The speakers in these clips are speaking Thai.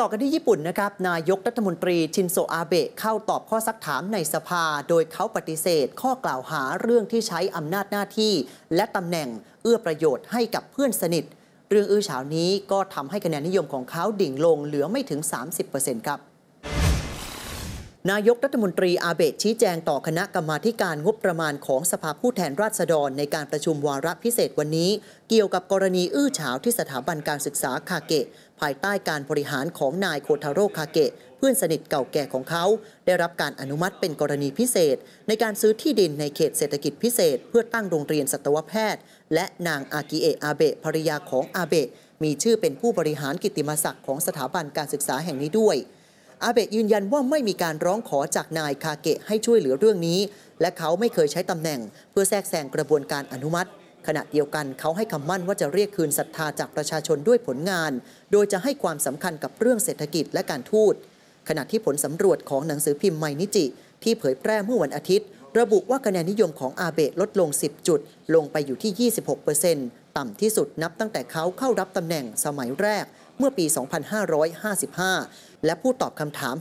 ต่อกันที่ญี่ปุ่นนะครับ นายกรัฐมนตรีชินโซอาเบะเข้าตอบข้อซักถามในสภา โดยเขาปฏิเสธ ข้อกล่าวหาเรื่องที่ใช้อำนาจหน้าที่ และตำแหน่งเอื้อประโยชน์ให้กับเพื่อนสนิท เรื่องอื้อฉาวนี้ก็ทำให้คะแนนนิยมของเขาดิ่งลงเหลือไม่ถึง 30%ครับ นายกรัฐมนตรีอาเบะชี้แจงต่อคณะกรรมาการงบประมาณของสภาผู้แทนราษฎรในการประชุมวาระพิเศษวันนี้ เกี่ยวกับกรณีอื้อฉาวที่สถาบันการศึกษาคาเกะ ภายใต้การบริหารของนายโคทาโร่คาเกะ เพื่อนสนิทเก่าแก่ของเขา ได้รับการอนุมัติเป็นกรณีพิเศษ ในการซื้อที่ดินในเขตเศรษฐกิจพิเศษ เพื่อตั้งโรงเรียนสัตวแพทย์ และนางอากิเอะอาเบะภรรยาของอาเบะมีชื่อเป็นผู้บริหารกิติมศักดิ์ของสถาบันการศึกษาแห่งนี้ด้วย อาเบะยืนยันว่าไม่มีการร้องขอจากนายคาเกะให้ช่วยเหลือเรื่องนี้ และเขาไม่เคยใช้ตำแหน่ง เพื่อแทรกแซงกระบวนการอนุมัติ ขณะเดียวกันเขาให้คำมั่นว่าจะเรียกคืนศรัทธาจากประชาชนด้วยผลงาน โดยจะให้ความสำคัญกับเรื่องเศรษฐกิจและการทูต ขณะที่ผลสำรวจของหนังสือพิมพ์ไมนิจิ ที่เผยแพร่เมื่อวันอาทิตย์ ระบุว่าคะแนนนิยมของอาเบะลดลง 10 จุด ลงไปอยู่ที่ 26%ต่ำที่สุดนับตั้งแต่เขาเข้ารับตำแหน่งสมัยแรก เมื่อปี 2555 และผู้ตอบคำถาม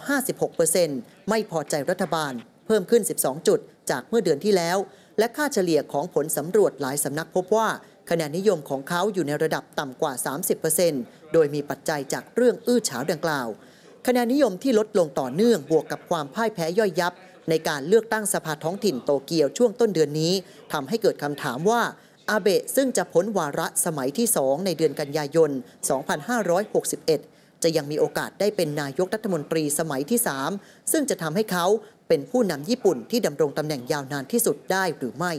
56%ไม่พอใจรัฐบาล เพิ่มขึ้น 12 จุด จากเมื่อเดือนที่แล้ว และค่าเฉลี่ยของผลสำรวจหลายสำนักพบว่าคะแนนนิยมของเขาอยู่ในระดับต่ำกว่า 30%โดยมีปัจจัยจากเรื่องอื้อฉาวดังกล่าว คะแนนนิยมที่ลดลงต่อเนื่องบวกกับความพ่ายแพ้ย่อยยับ ในการเลือกตั้งสภาท้องถิ่นโตเกียวช่วงต้นเดือนนี้ทำให้เกิดคำถามว่า อาเบะซึ่งจะพ้นวาระสมัยที่ 2 ในเดือนกันยายน 2561 จะยังมีโอกาสได้เป็นนายกรัฐมนตรีสมัยที่ 3 ซึ่งจะทำให้เขาเป็นผู้นำญี่ปุ่นที่ดำรงตำแหน่งยาวนานที่สุดได้หรือไม่